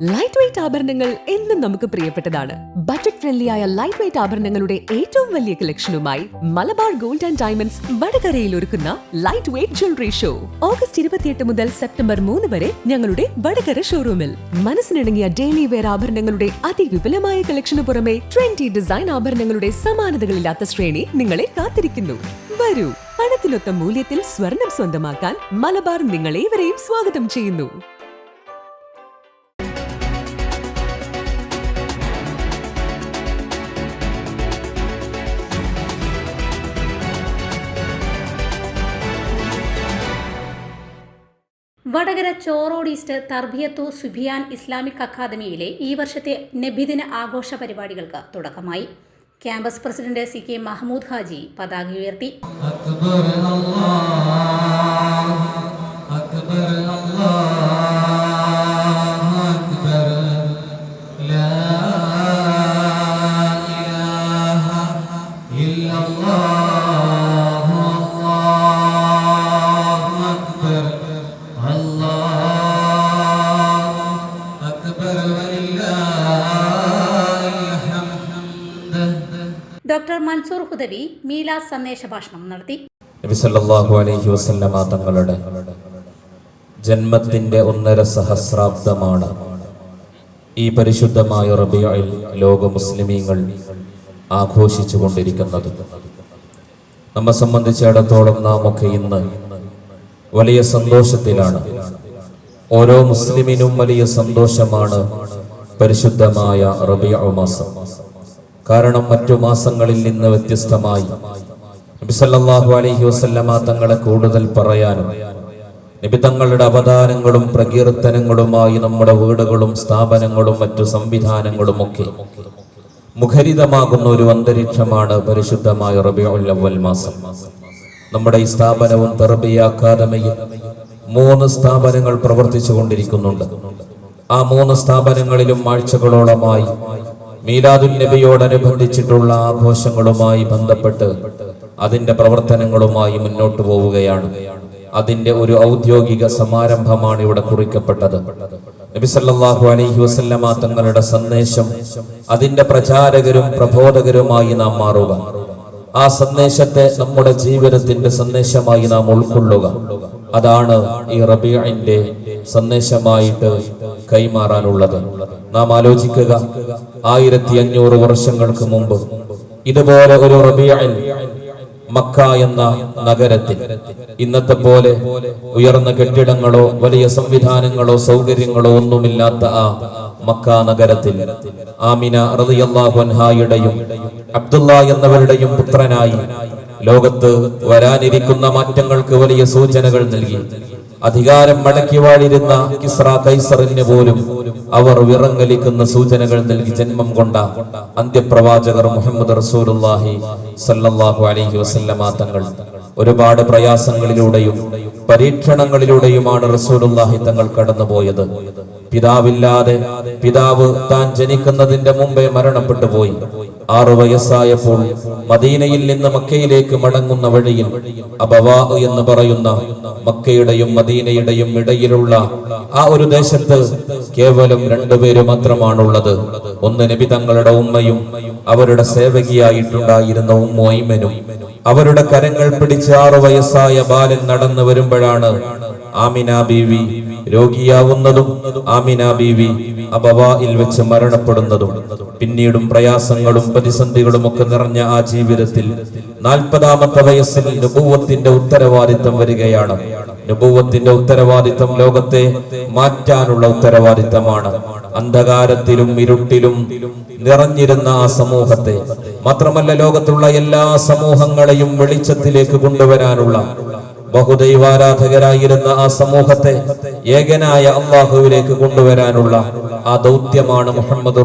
Light weight ആഭരണങ്ങൾ എന്നും നമുക്ക് പ്രിയപ്പെട്ടതാണ്. ബജറ്റ് ഫ്രണ്ട്ലി ആയ ലൈറ്റ് വെയിറ്റ് ആഭരണങ്ങളുടെ ഏറ്റവും വലിയ കളക്ഷനുമായി മലബാർ ഗോൾഡ് ആൻഡ് ഡയമണ്ട്സ് വടകരയിൽ ഒരുക്കുന്ന light weight jewellery show August ഇരുപത്തിയെട്ട് മുതൽ സെപ്റ്റംബർ മൂന്ന് വരെ ഞങ്ങളുടെ വടകര ഷോറൂമിൽ മനസ്സിനിണങ്ങിയ ഡെയിലി വെയർ ആഭരണങ്ങളുടെ അതിവിപുലമായ കളക്ഷനു പുറമെ ട്വന്റി ഡിസൈൻ ആഭരണങ്ങളുടെ സമാനതകളില്ലാത്ത ശ്രേണി നിങ്ങളെ കാത്തിരിക്കുന്നു. വരൂ പണത്തിനൊത്ത മൂല്യത്തിൽ സ്വർണം സ്വന്തമാക്കാൻ മലബാർ നിങ്ങളേവരെയും സ്വാഗതം ചെയ്യുന്നു. വടകര ചോറോഡ് ഈസ്റ്റ് തർബിയത്തു സുബിയാൻ ഇസ്ലാമിക് അക്കാദമിയിലെ ഈ വർഷത്തെ നബിദിന ആഘോഷ പരിപാടികൾക്ക് തുടക്കമായി. Campus president C K Mahmood Haji പതാക ഉയർത്തി. ഡോക്ടർ മൻസൂർ ഹുദവി മീലാദ് സന്ദേശ ഭാഷണം നടത്തി. നബി സല്ലല്ലാഹു അലൈഹി വസല്ലമ തങ്ങളുടെ ജന്മത്തിന്റെ ഒന്നര സഹസ്രാബ്ദമാണ്. ഈ പരിശുദ്ധമായ റബിയായി ലോക മുസ്ലിമീങ്ങൾ ആഘോഷിച്ചു കൊണ്ടിരിക്കുന്നത്. നമ്മെ സംബന്ധിച്ചിടത്തോളം നാം ഒക്കെ ഇന്ന് വലിയ സന്തോഷത്തിലാണ്. ഓരോ മുസ്ലിമിനും വലിയ സന്തോഷമാണ് പരിശുദ്ധമായ റബിയ മാസം. കാരണം മറ്റു മാസങ്ങളിൽ നിന്ന് വ്യത്യസ്തമായി. നബിസല്ലാഹു അലഹി വസല്ലമ തങ്ങളെ കൂടുതൽ പറയാനും നബി തങ്ങളുടെ അവതാരങ്ങളും പ്രകീർത്തനങ്ങളുമായി നമ്മുടെ വീടുകളും സ്ഥാപനങ്ങളും മറ്റു സംവിധാനങ്ങളും ഒക്കെ മുഖരിതമാകുന്ന ഒരു അന്തരീക്ഷമാണ് പരിശുദ്ധമായ അവൽ മാസം. നമ്മുടെ ഈ സ്ഥാപനവും തെറബിയ അക്കാദമിയും മൂന്ന് സ്ഥാപനങ്ങൾ പ്രവർത്തിച്ചു കൊണ്ടിരിക്കുന്നുണ്ട് ആ മൂന്ന് സ്ഥാപനങ്ങളിലും ആഴ്ചകളോളമായി മീലാദുൽ നബിയോടനുബന്ധിച്ചിട്ടുള്ള ആഘോഷങ്ങളുമായി ബന്ധപ്പെട്ട് അതിന്റെ പ്രവർത്തനങ്ങളുമായി മുന്നോട്ട് പോവുകയാണ്. അതിന്റെ ഒരു ഔദ്യോഗിക സമാരംഭമാണ് ഇവിടെ കുറിക്കപ്പെട്ടത്. നബി സല്ലല്ലാഹു അലൈഹി വസല്ലമ തങ്ങളുടെ സന്ദേശം അതിന്റെ പ്രചാരകരും പ്രബോധകരുമായി നാം മാറുക. ആ സന്ദേശത്തെ നമ്മുടെ ജീവിതത്തിന്റെ സന്ദേശമായി നാം ഉൾക്കൊള്ളുക. അതാണ് ഈ റബീഇന്റെ സന്ദേശമായിട്ട് കൈമാറാനുള്ളത്. നാം ആലോചിക്കുക ആയിരത്തി അഞ്ഞൂറ് വർഷങ്ങൾക്ക് മുമ്പ് ഇതുപോലെ ഒരു റബിയൽ മക്ക എന്ന നഗരത്തിൽ ഇന്നത്തെ പോലെ ഉയർന്ന കെട്ടിടങ്ങളോ വലിയ സംവിധാനങ്ങളോ സൗകര്യങ്ങളോ ഒന്നുമില്ലാത്ത ആ മക്ക നഗരത്തിൽ ആമിന റളിയല്ലാഹു അൻഹായുടെയും അബ്ദുള്ള എന്നവരുടെയും പുത്രനായി ലോകത്ത് വരാനിരിക്കുന്ന മാറ്റങ്ങൾക്ക് വലിയ സൂചനകൾ നൽകി. അധികാരം മടക്കി വാഴിരുന്ന കിസ്ര കൈസറിന് പോലും അവർ വിറങ്ങലിക്കുന്ന സൂചനകൾ നൽകി ജന്മം കൊണ്ട അന്ത്യപ്രവാചകർ മുഹമ്മദ് റസൂലുള്ളാഹി സല്ലല്ലാഹു അലൈഹി വസല്ലമ തങ്ങൾ. ഒരുപാട് പ്രയാസങ്ങളിലൂടെയും പരീക്ഷണങ്ങളിലൂടെയുമാണ് റസൂലുള്ളാഹി തങ്ങൾ കടന്നുപോയത്. പിതാവില്ലാതെ പിതാവ് താൻ ജനിക്കുന്നതിന്റെ മുമ്പേ മരണപ്പെട്ടു പോയി. ആറു വയസ്സായപ്പോൾ മദീനയിൽ നിന്ന് മക്കയിലേക്ക് മടങ്ങുന്ന വഴിയിൽ അബവാ എന്ന് പറയുന്ന മക്കയുടെയും മദീനയുടെയും ഇടയിലുള്ള ആ ഒരു ദേശത്ത് കേവലം രണ്ടുപേര് മാത്രമാണുള്ളത്. ഒന്ന് നബി തങ്ങളുടെ ഉമ്മയും അവരുടെ സേവകിയായിട്ടുണ്ടായിരുന്ന ഉമ്മൈമനും അവരുടെ കരങ്ങൾ പിടിച്ച് ആറു വയസ്സായ ബാലൻ നടന്നു വരുമ്പോഴാണ് ആമിന ബീവി രോഗിയാവുന്നതും ആമിന ബീവി അബവായിൽ വെച്ച് മരണപ്പെടുന്നതും പിന്നീടും പ്രയാസങ്ങളും പ്രതിസന്ധികളും ഒക്കെ നിറഞ്ഞ ആ ജീവിതത്തിൽ നാൽപ്പതാമത്തെ വയസ്സിൽ നുപൂവത്തിന്റെ ഉത്തരവാദിത്തം വരികയാണ്. നുപൂവത്തിന്റെ ഉത്തരവാദിത്തം ലോകത്തെ മാറ്റാനുള്ള ഉത്തരവാദിത്തമാണ്. അന്ധകാരത്തിലും ഇരുട്ടിലും നിറഞ്ഞിരുന്ന ആ സമൂഹത്തെ മാത്രമല്ല ലോകത്തുള്ള എല്ലാ സമൂഹങ്ങളെയും വെളിച്ചത്തിലേക്ക് കൊണ്ടുവരാനുള്ള ബഹുദൈവാരാധകരായിരുന്ന ആ സമൂഹത്തെ ഏകനായ അള്ളാഹുവിലേക്ക് കൊണ്ടുവരാനുള്ള ആ ദൗത്യമാണ് മുഹമ്മദ്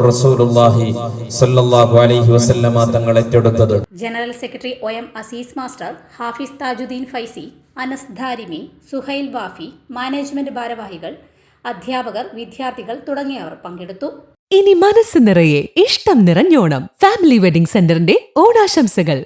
സല്ലല്ലാഹു അലൈഹി വസല്ലമ തങ്ങൾ ഏറ്റെടുത്തത്. General secretary O M Azeez master Hafiz Tajuddin Faizy Anas Darimi Suhail Wafy management ഭാരവാഹികൾ അധ്യാപകർ വിദ്യാർത്ഥികൾ തുടങ്ങിയവർ പങ്കെടുത്തു. ഇനി മനസ്സ് നിറയെ ഇഷ്ടം നിറഞ്ഞോണം ഫാമിലി വെഡിംഗ് സെന്ററിന്റെ ഓണാശംസകൾ.